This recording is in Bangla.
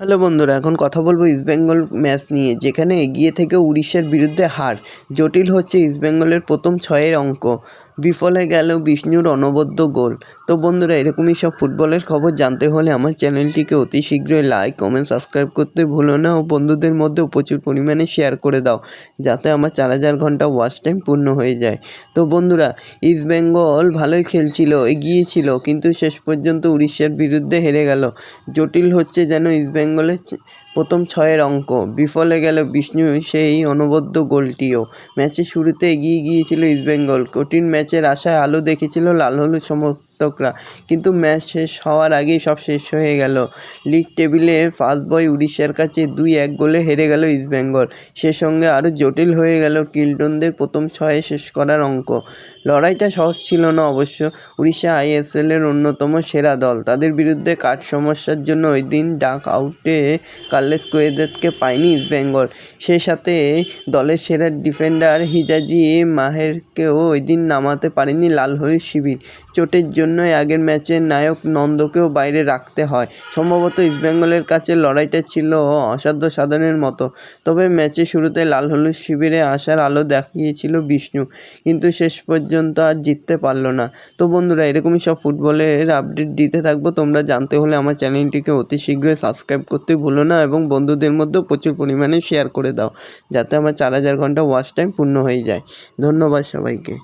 হ্যালো বন্ধুরা, এখন কথা বলব ইস্টবেঙ্গল ম্যাচ নিয়ে, যেখানে এগিয়ে থেকে উড়িষ্যার বিরুদ্ধে হার। জটিল হচ্ছে ইস্টবেঙ্গলের প্রথম ছয়ের অঙ্ক। বিফলে গেল বিষ্ণুর অনবদ্য গোল। তো বন্ধুরা, এরকমই সব ফুটবলের খবর জানতে হলে আমার চ্যানেলটিকে অতি শীঘ্রই লাইক কমেন্ট সাবস্ক্রাইব করতে ভুলো না ও বন্ধুদের মধ্যেও প্রচুর পরিমাণে শেয়ার করে দাও, যাতে আমার চার হাজার ঘণ্টা ওয়াচ টাইম পূর্ণ হয়ে যায়। তো বন্ধুরা ইস্টবেঙ্গল ভালোই খেলছিল এগিয়েছিল কিন্তু শেষ পর্যন্ত উড়িষ্যার বিরুদ্ধে হেরে গেল। জটিল হচ্ছে যেন ইস্টবেঙ্গলের চ- প্রথম ছয়ের অঙ্ক। বিফলে গেল বিষ্ণু সেই অনবদ্য গোলটিও। ম্যাচের শুরুতে এগিয়ে গিয়েছিল ইস্টবেঙ্গল কঠিন ম্যাচের আশায় আলো দেখেছিল লাল হলুদ সমর্থকরা। কিন্তু ম্যাচ শেষ হওয়ার আগেই সব শেষ হয়ে গেল। লিগ টেবিলের ফার্স্ট বয় উড়িষ্যার কাছে দুই এক গোলে হেরে গেল ইস্টবেঙ্গল সে সঙ্গে আরও জটিল হয়ে গেল কিল্টনদের প্রথম ছয়ে শেষ করার অঙ্ক। লড়াইটা সহজ ছিল না অবশ্য। উড়িষ্যা আইএসএলের অন্যতম সেরা দল। তাদের বিরুদ্ধে কাঠ সমস্যার জন্য ওই দিন ডাক আউটে কার্লেস কোয়েদেতকে পায়নি ইস্টবেঙ্গল সেই সাথে দলের সেরা ডিফেন্ডার হিজাজি মাহেরকেও ওই দিন নামাতে পারেনি লাল হলুদ শিবির। চোটের জন্যই আগের ম্যাচের নায়ক নন্দকেও বাইরে রাখতে হয়। সম্ভবত ইস্টবেঙ্গলের কাছে লড়াইটা ছিল অসাধ্য সাধনের মতো। তবে ম্যাচের শুরুতে লাল হলুদ শিবিরে আসার আলো দেখিয়েছিল বিষ্ণু। কিন্তু শেষ পর্যন্ত আর জিততে পারল না। তো বন্ধুরা, এরকমই সব ফুটবলের আপডেট দিতে থাকব। তোমরা জানতে হলে আমার চ্যানেলটিকে অতি শীঘ্রই সাবস্ক্রাইব করতে ভুলো না এবং বন্ধুদের মধ্যেও প্রচুর পরিমাণে শেয়ার করে দাও, যাতে আমার চার হাজার ঘণ্টা ওয়াচ টাইম পূর্ণ হয়ে যায়। ধন্যবাদ সবাইকে।